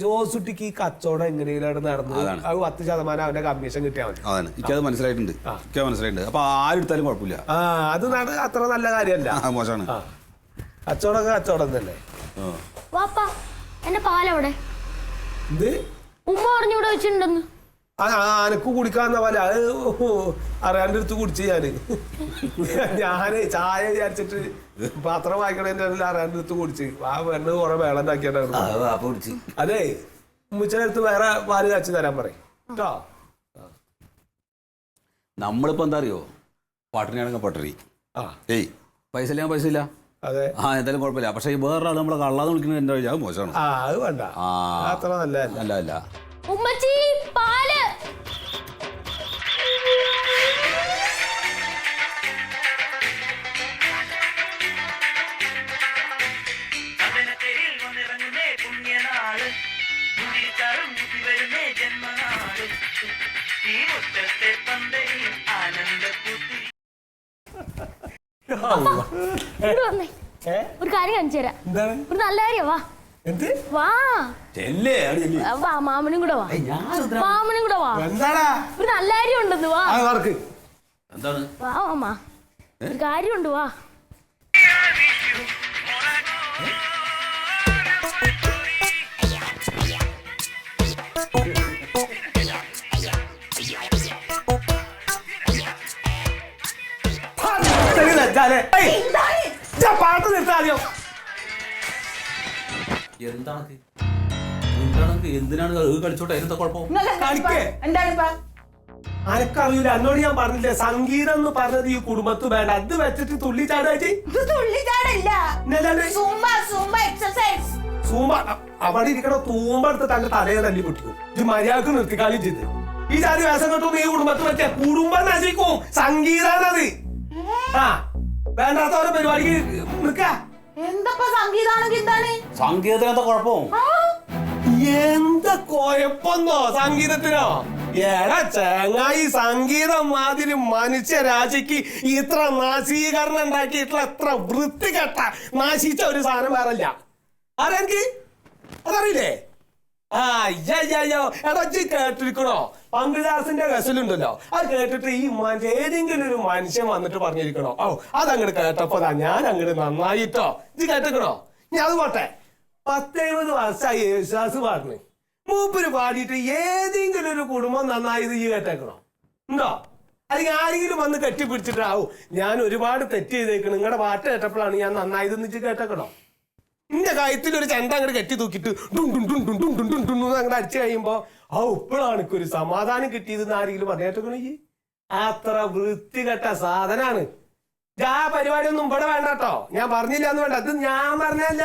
ജോസുട്ടിക്ക് ഈ കച്ചവടം എങ്ങനെയാണ് നടന്നത്? അത് പത്ത് ശതമാനം അവന്റെ കമ്മീഷൻ കിട്ടിയാൽ മതി. അതാണ്. എനിക്കത് മനസ്സിലായിട്ടുണ്ട്. എനിക്ക് മനസ്സിലായിട്ടുണ്ട്. അപ്പൊ ആരെടുത്താലും കുഴപ്പമില്ല. ആ അത് നട- അത്ര നല്ല കാര്യമല്ല. ആ, മോശമാണ്. ആ. കച്ചവടമൊക്കെ കച്ചവടം തന്നെ. വാപ്പ എന്റെ പാലവിടെ? ഇത് ഉമ്മ പറഞ്ഞു ഇവിടെ വെച്ചിട്ടുണ്ടെന്ന്. ആ അനക്ക് കുടിക്കാന്ന പോലെ. അത് അറിയാണ്ട് എടുത്ത് കുടിച്ച് ഞാൻ. ഞാൻ ചായ വിചാരിച്ചിട്ട് പാത്രം വായിക്കണേന്റെ അറിയാന്റെ അറിയാണ്ട് എടുത്ത് കുടിച്ച്. ആ പെണ്ണ് കുറെ വേളം ഉണ്ടാക്കിയിട്ടാണ് അതെ ഉമ്മച്ചടുത്ത് അടുത്ത് വേറെ പാൽ കാച്ചു തരാൻ പറയും. കേട്ടോ നമ്മളിപ്പോ എന്താ അറിയോ? പട്ടണിയാണെങ്കിൽ പട്ടണി. ഏയ് പൈസ ഇല്ല പൈസ ഇല്ല. അതെ. ആ എന്തായാലും കുഴപ്പമില്ല. പക്ഷെ വേറൊരാൾ നമ്മളെ കള്ളാന്ന് വിളിക്കുന്നത് എന്താ അത് മോശമാണ്. ആ അത് വേണ്ട. അത്ര അല്ല അല്ല. ഉമ്മച്ചി ഒരു കാര്യം കാണിച്ചു തരാം. എന്താണ്? ഒരു നല്ല കാര്യം വാ. എന്ത്? വാ. വാ മാമനും കൂടെ വാ. മാമനും കൂടെ വാ. ഒരു നല്ല കാര്യം ഉണ്ടെന്ന് വാ. വാ മാമ. ഒരു കാര്യമുണ്ട് വാ. പാട്ട് നിർത്താതെയോ എന്താണ് എന്താണ് എന്തിനാണ് കളിച്ചോട്ടെ എന്താ കുഴപ്പം? കളിക്കേ. അനക്കറിയില്ല എന്നോട് ഞാൻ പറഞ്ഞില്ലേ സംഗീതം എന്ന് പറഞ്ഞത് ഈ കുടുംബത്ത് വേണ്ട. അത് വെച്ചിട്ട് തുള്ളി അവിടെ ഇരിക്കണ തൂമ്പ എടുത്ത് തന്റെ തലയെ തല്ലി പൊട്ടിക്കും. ഇത് മര്യാദയ്ക്ക് നിർത്തിക്കാളി ചെയ്ത്. ഈ ചാരി വേഷം കെട്ടൊന്നും ഈ കുടുംബത്ത് പറ്റിയ കുടുംബം നശിക്കും. സംഗീതാണത് ആ വേണ്ടാത്തവരെ പരിപാടിക്ക് നിക്ക എന്തപ്പ സംഗീതാണെങ്കിൽ എന്താണ് സംഗീതത്തിന് എന്താ കുഴപ്പം? ആ, എന്താ കൊഴപ്പൊന്നോ സംഗീതത്തിനോ? എടാ ചങ്ങായി സംഗീതം മാതിരി മനുഷ്യരാശിക്ക് ഇത്ര നാശീകരണം ഉണ്ടാക്കിയിട്ടുള്ള എത്ര വൃത്തികെട്ട നാശിച്ച ഒരു സാധനം വേറല്ല ആരെനിക്ക് അതറിയില്ലേ? കേട്ടിരിക്കണോ? പങ്കുദാസിന്റെ ഗസലുണ്ടല്ലോ അത് കേട്ടിട്ട് ഈ മനുഷ്യ ഏതെങ്കിലും ഒരു മനുഷ്യൻ വന്നിട്ട് പറഞ്ഞിരിക്കണോ? ഓ അതങ്ങോട്ട് കേട്ടപ്പോ ഞാൻ അങ്ങോട്ട് നന്നായിട്ടോ. ഇത് കേട്ടിക്കണോ ഞാൻ അത് പോട്ടെ. പത്തെഴുപത് വർഷമായി യേശുദാസ് പാടുന്നു മൂപ്പര് പാടിയിട്ട് ഏതെങ്കിലും ഒരു കുടുംബം നന്നായത് ഈ കേട്ടേക്കണോ? ഉണ്ടോ? അല്ലെങ്കിൽ ആരെങ്കിലും വന്ന് കെട്ടിപ്പിടിച്ചിട്ടാവും. ഞാൻ ഒരുപാട് തെറ്റ് ചെയ്തേക്കണം. നിങ്ങളുടെ പാട്ട് കേട്ടപ്പോഴാണ് ഞാൻ നന്നായതെന്ന് വെച്ച് കേട്ടേക്കണോ? ഇന്റെ കാര്യത്തിൽ ഒരു ചന്ത അങ്ങോട്ട് കെട്ടി തൂക്കിട്ട് ഡും ഡും ഡും ഡും ഡും ഡും ഡും ഡും എന്ന് അങ്ങോട്ട് അടിച്ചു കഴിയുമ്പോ ആ ഉപ്പിളാണ് ഒരു സമാധാനം കിട്ടിയതെന്ന് ആരെങ്കിലും പറഞ്ഞേറ്റോ ഈ അത്ര വൃത്തികെട്ട സാധനാണ്. ആ പരിപാടി ഒന്നും ഇവിടെ വേണ്ട കേട്ടോ ഞാൻ പറഞ്ഞില്ല എന്ന് വേണ്ട. അത് ഞാൻ പറഞ്ഞല്ല.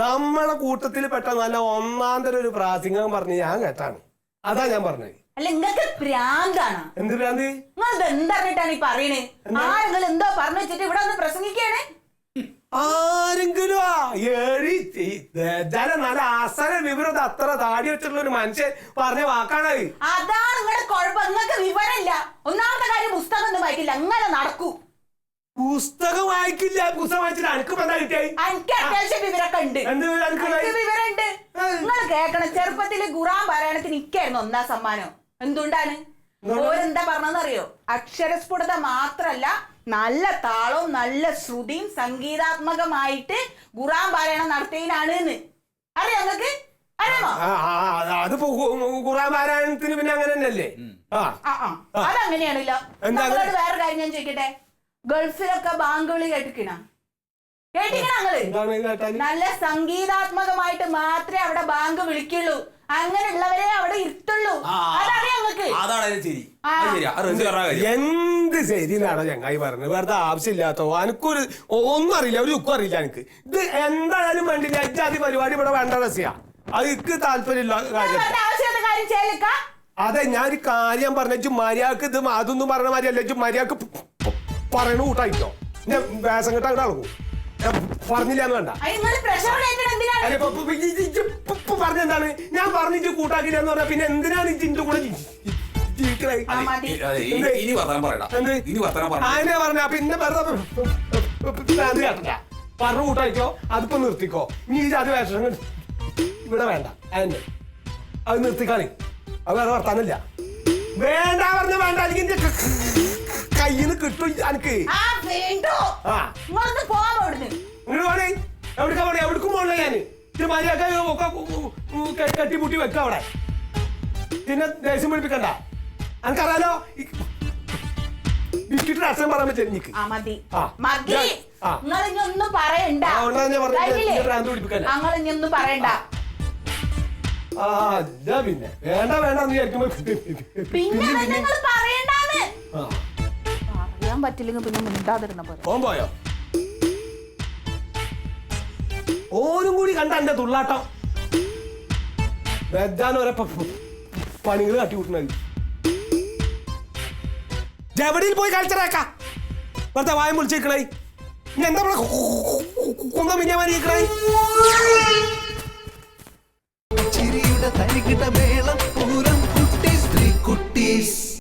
നമ്മളെ കൂട്ടത്തിൽ പെട്ട നല്ല ഒന്നാം തരം ഒരു പ്രാസിംഗം പറഞ്ഞ് ഞാൻ കേട്ടാണ്. അതാ ഞാൻ പറഞ്ഞത്. അല്ല നിങ്ങൾക്ക് പ്രാന്താണ്? എന്ത് ഭ്രാന്ത് നിങ്ങൾ എന്തറിഞ്ഞിട്ടാണ് ഈ പറയണേ? ആരെങ്കിലും എന്തോ പറഞ്ഞു വെച്ചിട്ട് ഇവിടെ ഒന്ന് പ്രസംഗിക്കാണ്? ആ ദജാല നല്ല അസല വിവരം അത്ര താടി വെച്ചിട്ടുള്ള ഒരു മനുഷ്യൻ പറഞ്ഞ വാക്കാണ് അത്. അതാണ് നിങ്ങളുടെ കുഴപ്പം. നിങ്ങൾക്ക് വിവരമില്ല. ഒന്നാമത്തെ കാര്യം പുസ്തകം ഒന്നും വായിക്കില്ല. അങ്ങനെ നടക്കൂ. പുസ്തകം വായിക്കില്ല. പുസ്തകം വായിച്ചിട്ട് അനക്ക് എന്താ കിട്ടിയായി എനിക്ക് അത്യാവശ്യം വിവരമൊക്കെ ഉണ്ട്. എന്ത് എനിക്ക് വിവരമുണ്ട്. നിങ്ങൾ കേൾക്കണം. ചെറുപ്പത്തിൽ ഖുറാൻ പാരായണത്തിന് ഇക്കായിരുന്നു ഒന്നാം സമ്മാനം. എന്തുകൊണ്ടാണ്? ഓരെന്താ പറഞ്ഞതെന്നറിയോ? അക്ഷരസ്ഫുടത മാത്രല്ല നല്ല താളവും നല്ല ശ്രുതിയും സംഗീതാത്മകമായിട്ട് ഖുറാൻ പാരായണം നടത്തിയതിനാണ് എന്ന്. അറിയാം നിങ്ങൾക്ക്? അതിപ്പോ ഖുറാൻ പാരായണത്തിന് പിന്നെ അങ്ങനെ തന്നെയല്ലേ? ആ. ആ, ആ. അതങ്ങനെയാണല്ലോ. എന്താ വേറെ കാര്യം ഞാൻ ചോദിക്കട്ടെ? ഗൾഫിലൊക്കെ ബാങ്ക് വിളി കേട്ടിക്കണ കേട്ടിക്കണ നല്ല സംഗീതാത്മകമായിട്ട് മാത്രമേ അവിടെ ബാങ്ക് വിളിക്കുള്ളൂ. അങ്ങനെയുള്ളവരെ അവിടെ ഇരുത്തുള്ളൂ. അതറിയാം ഞങ്ങൾക്ക് അതാണ് ശരി. ആ. അത് ശരി എന്നാണ് ചങ്ങായി പറഞ്ഞത്? വെറുതെ ആവശ്യമില്ലാത്തോ? എനിക്കൊരു ഒന്നും അറിയില്ല ഒരു ഉക്കും അറിയില്ല എനിക്ക് ഇത് എന്തായാലും വേണ്ടില്ല ഇജാതി പരിപാടി ഇവിടെ വേണ്ട രസിയാ അത് എനിക്ക് താല്പര്യമില്ല അതെ ഞാൻ ഒരു കാര്യം പറഞ്ഞു മര്യാദയ്ക്ക് ഇത് അതൊന്നും പറഞ്ഞ ഇജ്ജ് മര്യാദയ്ക്ക് പറയണ കൂട്ടായിട്ടോ? ഞാൻ വേഷം കെട്ട അങ്ങോട്ട് അളക്കും ഞാൻ പറഞ്ഞില്ല എന്ന് വേണ്ട. പറഞ്ഞെന്താണ് ഞാൻ പറഞ്ഞിട്ട് കൂട്ടാക്കില്ല എന്ന് പറഞ്ഞാ പിന്നെ എന്തിനാണ് ഇജിന്റെ കൂടെ ഇനി വർത്തമാനം പറയടാ ഇനി വർത്തമാനം പറഞ്ഞ? പിന്നെ പറഞ്ഞു കൂട്ടായിക്കോ. അതിപ്പോ നിർത്തിക്കോ. നീ ജാതി വേഷം ഇവിടെ വേണ്ട. അതിന്റെ അത് നിർത്തിക്കാണി അത് വേറെ വർത്താനില്ല. വേണ്ട പറഞ്ഞ വേണ്ട. എനിക്ക് കിട്ടും എനിക്ക് എവിടെ അവിടെ. എവിടേക്കും പോണില്ല ഞാൻ. ഇത്തിരി മര്യാദ കെട്ടിമുട്ടി വെക്കാം അവിടെ. പിന്നെ ദേഷ്യം പിടിപ്പിക്കണ്ട. എനിക്കറിയാലോ ബിസ്കിറ്റ് അച്ഛൻ പറയാൻ പറ്റില്ല എനിക്ക്. ആ മതി. ആ. മതി. ഞാൻ- ആ. നിങ്ങൾ ഇനി ഒന്നും പറയണ്ട. ആ, അതുകൊണ്ടാ ഞാൻ പറഞ്ഞത് കഴിഞ്ഞില്ലേ? ഇങ്ങനെ ഭ്രാന്ത് പിടിപ്പിക്കല്ലേ. നിങ്ങൾ ഇനി ഒന്നും പറയണ്ട. ആ ഇതാ പിന്നെ. വേണ്ട വേണ്ട എന്ന് വിചാരിക്കുമ്പോ പിന്നെ നിങ്ങൾ പറയണ്ടാന്ന്? ആ. അറിയാൻ പറ്റില്ലെങ്കിൽ പിന്നെ മിണ്ടാതിരുന്ന പോലെ ഓൻ പോയോ? ഓരും കൂടി കണ്ട എന്റെ തുള്ളാട്ടം. വെജാനോരെ പണികൾ കാട്ടി കൂട്ടുന്നത് ജവടിയിൽ പോയി കളിച്ചറേക്ക വെറുതെ വായം വിളിച്ചിരിക്കണേ ഇനി എന്താ കുന്തം മിഞ്ഞമാരി നിൽക്കണേ ചിരിയുടെ തരികിട മേളം പൂരം കുട്ടി സ്ത്രീ കുട്ടീസ്